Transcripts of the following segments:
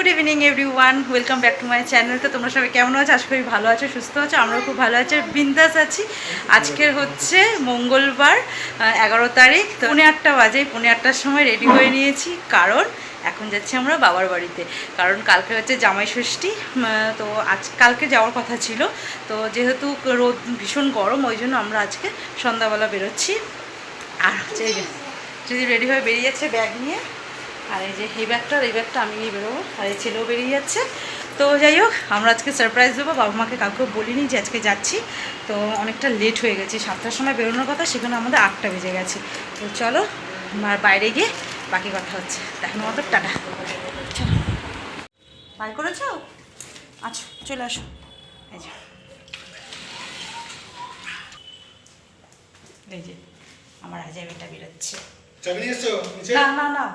Good evening every welcome back to my channel তো তোমরা সবাই কেমন আছো? আশা করি ভালো আছো, সুস্থ আছো, আমরাও খুব ভালো আছি বিন্দাস আছি। আজকের হচ্ছে মঙ্গলবার এগারো তারিখ। তো পৌনে আটটা বাজে, পৌনে আটটার সময় রেডি হয়ে নিয়েছি, কারণ এখন যাচ্ছি আমরা বাবার বাড়িতে। কারণ কালকে হচ্ছে জামাই ষষ্ঠী তো আজ কালকে যাওয়ার কথা ছিল। তো যেহেতু রোদ ভীষণ গরম, ওই জন্য আমরা আজকে সন্ধ্যাবেলা বেরোচ্ছি। আর হচ্ছে যদি রেডি হয়ে বেরিয়ে যাচ্ছে ব্যাগ নিয়ে আর এই যে এই ব্যাগটা এই ব্যাগটা আমি নিয়ে বেরোবো। আর এই ছেলেও বেরিয়ে যাচ্ছে। তো যাই হোক আমরা আজকে সারপ্রাইজ দেবো। বাবা মাকে কাউকে বলিনি যে আজকে যাচ্ছি। তো অনেকটা লেট হয়ে গেছে। সাতটার সময় বেরোনোর কথা সেখানে আমাদের আটটা বেজে গেছে। তো চলো আর বাইরে গিয়ে বাকি কথা হচ্ছে। দেখো মতো টাটা। চলো। বাই করেছ? আচ্ছা চলে আসো। এই যে। এই যে আমার আজাবিটা বেরোচ্ছে। না না না।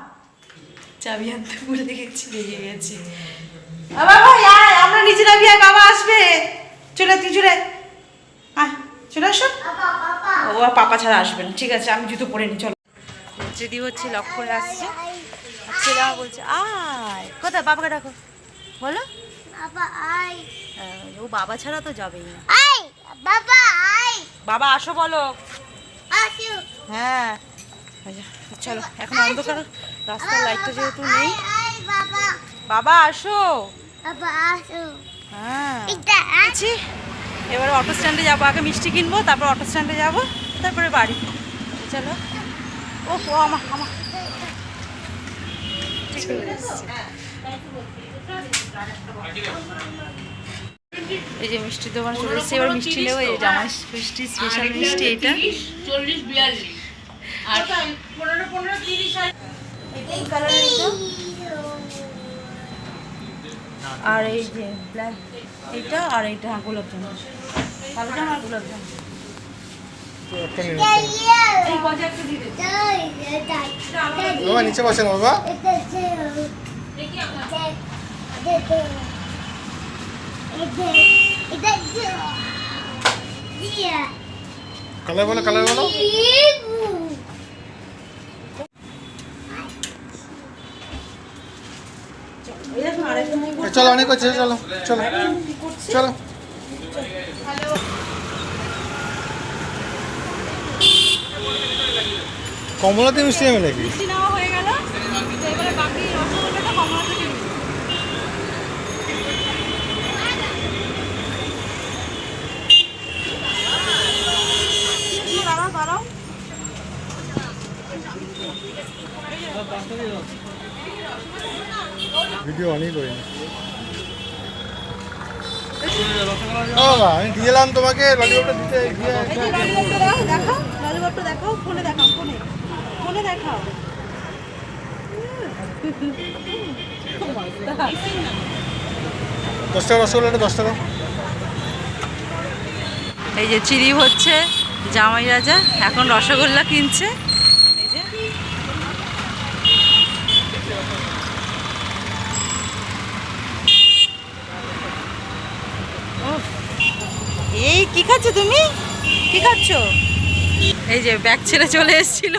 চাবি আনতে ভুলে গেছি রেগে গেছি। বাবা ভাই আয় আমরা নিচে নামি আয় বাবা আসবে। চলে তুই চলে। আয়। আয় চলে আসো। ও পাপা ছাড়া আসবে না। ঠিক আছে আমি জুতো পরে নি চলো। যদি হচ্ছে লক করে আসছে। আর ছেলে বলছে আয়। কোথায়? বাবাকে ডাকো। বলো। বাবা আহ, ও বাবা ছাড়া তো যাবেই না। আই বাবা আই বাবা আসো বলো। আসু। হ্যাঁ। আচ্ছা, চলো এখন অন্ধকার। রাস্তার লাইটটা যেহেতু নেই। বাবা। বাবা আসো। হ্যাঁ। এবার অটো স্ট্যান্ডে যাব। আগে মিষ্টি কিনবো তারপর অটো স্ট্যান্ডে যাব তারপরে বাড়ি। চলো। ও ও আমা আমা। এই যে মিষ্টির দোকান চলে এসেছে এবার মিষ্টি নেব এই জামাই মিষ্টি স্পেশাল মিষ্টি এটা। চল্লিশ বিয়াল্লিশ। আর এই এটা আর এই যে ব্ল্যাক এইটা আর এইটা হ্যাঁ গোলাপ জামুন কালো জাম আর গোলাপ নিচে বসেন বাবা কালার বলো কালার বলো এই দেখুন আরেকটা নিয়ে এ, চলো অনেক হচ্ছে চলো চলো। চলো। কমলাতে মিষ্টি আমি নাকি মিষ্টি নেওয়া হয়ে গেল তো এবারে বাকি রসগোল্লাটা কমলা থেকে নিই। একটু দাঁড়াও দাঁড়াও ভিডিও অনেক করিনি ও বাবা আমি দিয়ে তোমাকে ললিপপটা দিতে দেখাও ললিপপটা দেখাও ফোনে দেখাও ফোনে ফোনে দেখাও দশ টাকা রসগোল্লাটা দশ টাকা। এই যে চিরি হচ্ছে জামাই রাজা এখন রসগোল্লা কিনছে এই যে উফ, এই কি খাচ্ছ তুমি? কি খাচ্ছ? এই যে ব্যাগ ছেড়ে চলে এসেছিল।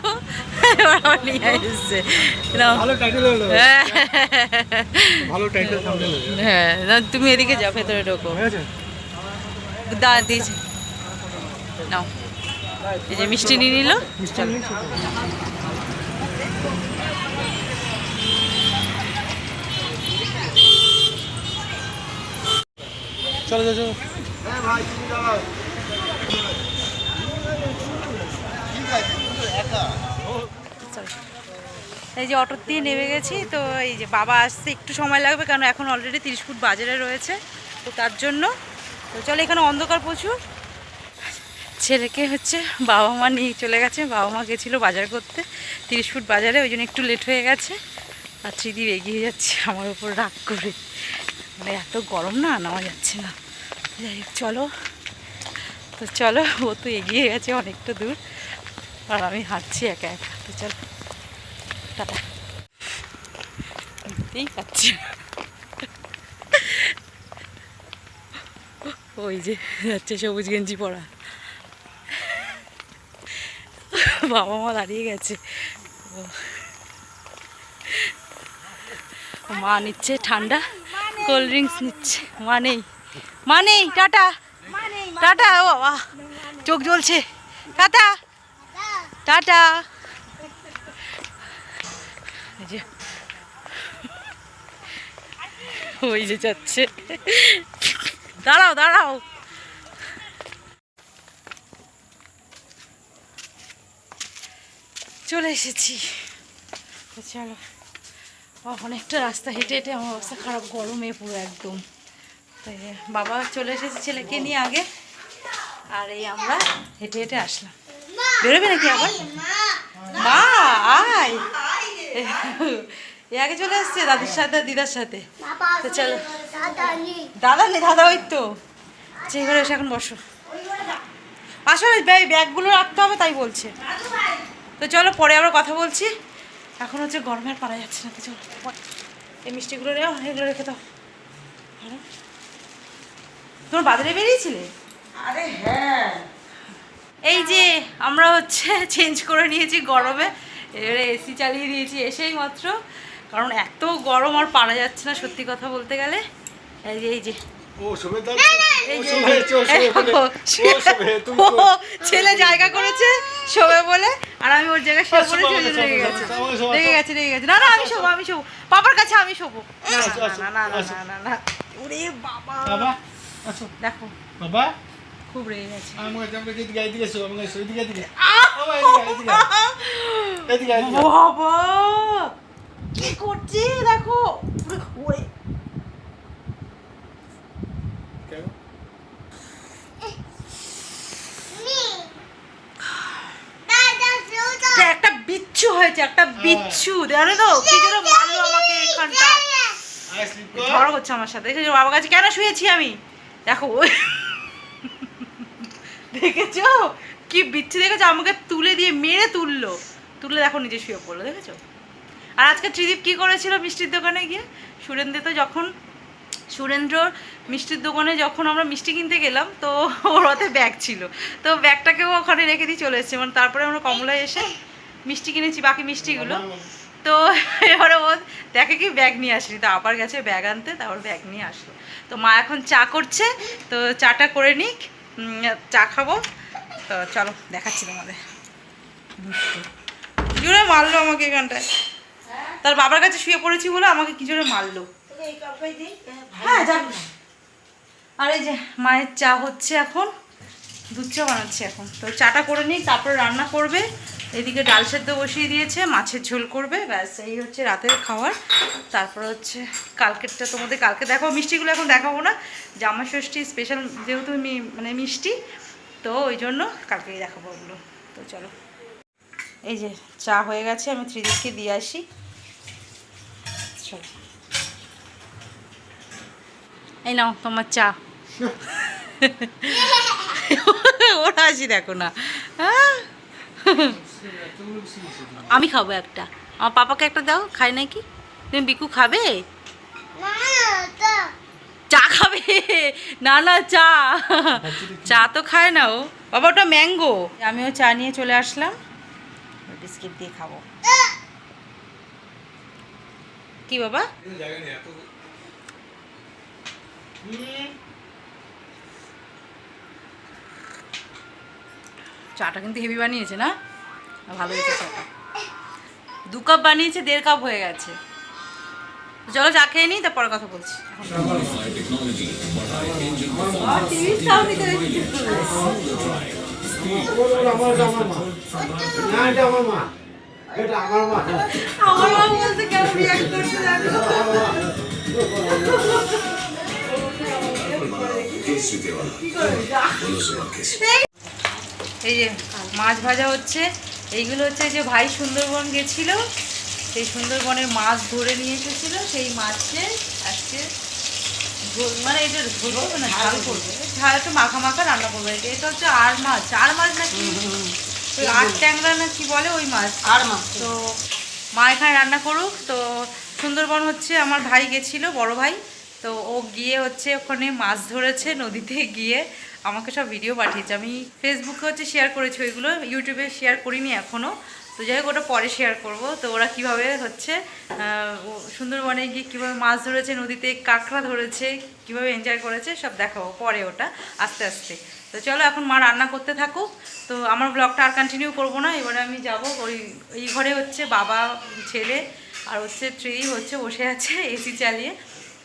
হ্যাঁ তুমি এদিকে যাও ভেতরে ঢোকো। দা দিয়েছে। নাও। এই যে মিষ্টি নিয়ে নিল? চলো চলো. এই যে অটোর দিয়ে নেমে গেছি, তো এই যে বাবা আসতে একটু সময় লাগবে, কারণ এখন অলরেডি তিরিশ ফুট বাজারে রয়েছে, তো তার জন্য, তো চলো এখানে অন্ধকার প্রচুর। ছেলেকে হচ্ছে বাবা মা নিয়ে চলে গেছে, বাবা মা গেছিল বাজার করতে, তিরিশ ফুট বাজারে, ওই জন্য একটু লেট হয়ে গেছে, আর ত্রিদীপ এগিয়ে যাচ্ছে আমার উপর রাগ করে। মানে এত গরম না, নামা যাচ্ছে না। যাই হোক, চলো। তো চলো, ও তো এগিয়ে গেছে অনেকটা দূর। আর আমি হাঁটছি একা একা। তো চলো, টাটা। দেখতেই পাচ্ছি ওই যে, যাচ্ছে সবুজ গেঞ্জি পরা। বাবা মা দাঁড়িয়ে গেছে। মা নিচ্ছে ঠান্ডা, কোল্ড ড্রিঙ্কস নিচ্ছে। মা নেই। মা নেই টাটা। টাটা, ও বাবা চোখ জ্বলছে। টাটা। টাটা। ওই যে যাচ্ছে। দাঁড়াও দাঁড়াও। চলে এসেছি। চলো। অনেকটা রাস্তা হেঁটে হেঁটে আমার অবস্থা খারাপ, গরমে পুরো একদম। বাবা চলে এসেছে ছেলেকে নিয়ে আগে। আর এই আমরা হেঁটে হেঁটে আসলাম। বেরোবে নাকি আবার? মা, আয়। এ আগে চলে আসছে দাদির সাথে, দিদার সাথে। তো দাদা নেই, দাদা ওই তো। যে এবারে এসে এখন বসো। আসলে ব্যাগ- ব্যাগগুলো রাখতে হবে, তাই বলছে। তো চলো, পরে আবার কথা বলছি। এখন হচ্ছে গরমে আর পারা যাচ্ছে না, তো চলো। এই মিষ্টিগুলো রেও এগুলো রেখে দাও। ভালো। তোমার বাজারে বেরিয়েছিলে? আরে হ্যাঁ। এই যে আমরা হচ্ছে চেঞ্জ করে নিয়েছি গরমে। এবারে এসি চালিয়ে দিয়েছি এসেই মাত্র। কারণ এত গরম আর পারা যাচ্ছে না সত্যি কথা বলতে গেলে। এই যে এই যে। ছেলে জায়গা করেছে শোবে বলে। আর আমি ওর জায়গায় শোবে বলে ছেলে রেগে গেছে। রেগে গেছে রেগে গেছে। না না আমি শোবো আমি শোবো পাপার কাছে আমি শোবো না আসো, আসো, না না না না না না। ওরে বাবা। দেখো। বাবা। খুব রেগে গেছে। আমাকে আমাকে বাবা বাবা! কি করছে দেখো? ওরে। একটা বিচ্ছু হয়েছে একটা বিচ্ছু জানো তো? কি জন্য মারলো আমাকে এখানটা। ঝড় আমার সাথে। বাবার কাছে কেন শুয়েছি আমি? দেখো ওই দেখেছ? কি বিচ্ছু দেখেছ? আমাকে তুলে দিয়ে মেরে তুললো। তুলে দেখো নিজে শুয়ে পড়ল দেখেছ? আর আজকে ত্রিদীপ কি করেছিল মিষ্টির দোকানে গিয়ে? সুরেন্দ্র তো যখন সুরেন্দ্রর মিষ্টির দোকানে যখন আমরা মিষ্টি কিনতে গেলাম তো ওর হাতে ব্যাগ ছিল। তো ব্যাগটাকেও ওখানে রেখে দিয়ে চলে এসেছে। মানে তারপরে আমরা কমলায় এসে মিষ্টি কিনেছি বাকি মিষ্টিগুলো। তো এবারে ও দেখে কি ব্যাগ নিয়ে আসেনি? তো আবার গেছে ব্যাগ আনতে তারপর ব্যাগ নিয়ে আসলো। তো মা এখন চা করছে তো চাটা করে নিক চা খাব। তো চলো দেখাচ্ছি তোমাদের। জোরে মারলো আমাকে এখানটায়? তার বাবার কাছে শুয়ে পড়েছি বলে আমাকে কি জোরে মারলো? হ্যাঁ যাক। আর এই যে মায়ের চা হচ্ছে এখন। দুধ চা বানাচ্ছে এখন। তো চাটা করে নিই, তারপরে রান্না করবে। এদিকে ডাল সেদ্ধ বসিয়ে দিয়েছে, মাছের ঝোল করবে, ব্যাস, এই হচ্ছে রাতের খাওয়ার। তারপর হচ্ছে কালকেরটা তোমাদের কালকে দেখাবো, মিষ্টিগুলো এখন দেখাবো না। জামা ষষ্ঠী স্পেশাল যেহেতু মানে মিষ্টি, তো ওই জন্য কালকেই দেখাবো ওগুলো। তো চলো। এই যে চা হয়ে গেছে, আমি ত্রিদিককে দিয়ে আসি। চলো। এই নাও তোমার চা। ওর হাসি দেখো না। হ্যাঁ? আমি খাব একটা। আমার পাপাকে একটা দাও খাই নাকি তুমি বিকু খাবে? না চা খাবে? না না চা। চা তো খায় না ও। বাবা ওটা ম্যাঙ্গো। আমিও চা নিয়ে চলে আসলাম। বিস্কিট দিয়ে খাব। কি বাবা? চাটা কিন্তু হেভি বানিয়েছে না? ভালো হয়েছে চাটা। দু কাপ বানিয়েছে দেড় কাপ হয়ে গেছে। চলো চা খেয়ে নিই তারপরে কথা বলছি। আমার মা বলতে রিয়াক্ট করছে জানো? এই যে মাছ ভাজা হচ্ছে এইগুলো হচ্ছে যে ভাই সুন্দরবন গেছিল সেই সুন্দরবনের মাছ ধরে নিয়ে এসেছিল সেই মাছে আজকে মানে এটা ঝোল করবে না ঝাল করবে। ঝাল একটু মাখা মাখা রান্না করবে। এটা এটা হচ্ছে আর মাছ আর মাছ নাকি? ওই আর ট্যাংরা না কি বলে ওই মাছ? আর মা তো মা এখানে রান্না করুক। তো সুন্দরবন হচ্ছে আমার ভাই গেছিল বড় ভাই। তো ও গিয়ে হচ্ছে ওখানে মাছ ধরেছে নদীতে গিয়ে। আমাকে সব ভিডিও পাঠিয়েছে। আমি ফেসবুকে হচ্ছে শেয়ার করেছি ওইগুলো ইউটিউবে শেয়ার করিনি এখনও তো যাই হোক, ওটা পরে শেয়ার করব। তো ওরা কীভাবে হচ্ছে সুন্দরবনে গিয়ে কীভাবে মাছ ধরেছে, নদীতে কাঁকড়া ধরেছে, কীভাবে এনজয় করেছে, সব দেখাবো পরে ওটা, আস্তে আস্তে। তো চলো, এখন মা রান্না করতে থাকুক। তো আমার ব্লগটা আর কন্টিনিউ করব না, এবারে আমি যাব ওই, এই ঘরে হচ্ছে বাবা, ছেলে আর হচ্ছে ট্রি হচ্ছে বসে আছে এসি চালিয়ে।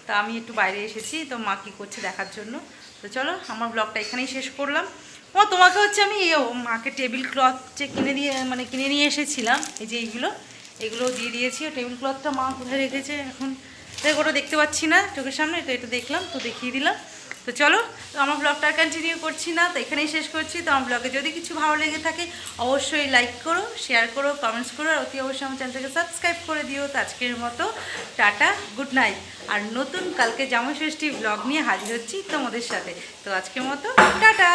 তা আমি একটু বাইরে এসেছি, তো মা কী করছে দেখার জন্য। তো চলো, আমার ব্লগটা এখানেই শেষ করলাম। ও, তোমাকে হচ্ছে আমি মাকে টেবিল ক্লথ যে কিনে দিয়ে মানে কিনে নিয়ে এসেছিলাম, এই যে এইগুলো, এগুলো দিয়ে দিয়েছি। টেবিল ক্লথটা মা কোথায় রেখেছে এখন? দেখ ওটা দেখতে পাচ্ছি না চোখের সামনে, তো এটা দেখলাম, তো দেখিয়ে দিলাম। তো চলো, তো আমার ব্লগটা কন্টিনিউ করছি না, তো এখানেই শেষ করছি। তো আমার ব্লগে যদি কিছু ভালো লেগে থাকে, অবশ্যই লাইক করো শেয়ার করো কমেন্টস করো, আর অতি অবশ্যই আমার চ্যানেলটাকে সাবস্ক্রাইব করে দিও। তো আজকের মতো টাটা গুড নাইট আর নতুন কালকে জামা ষষ্ঠী ব্লগ নিয়ে হাজির হচ্ছি তোমাদের সাথে। তো আজকের মতো, টাটা!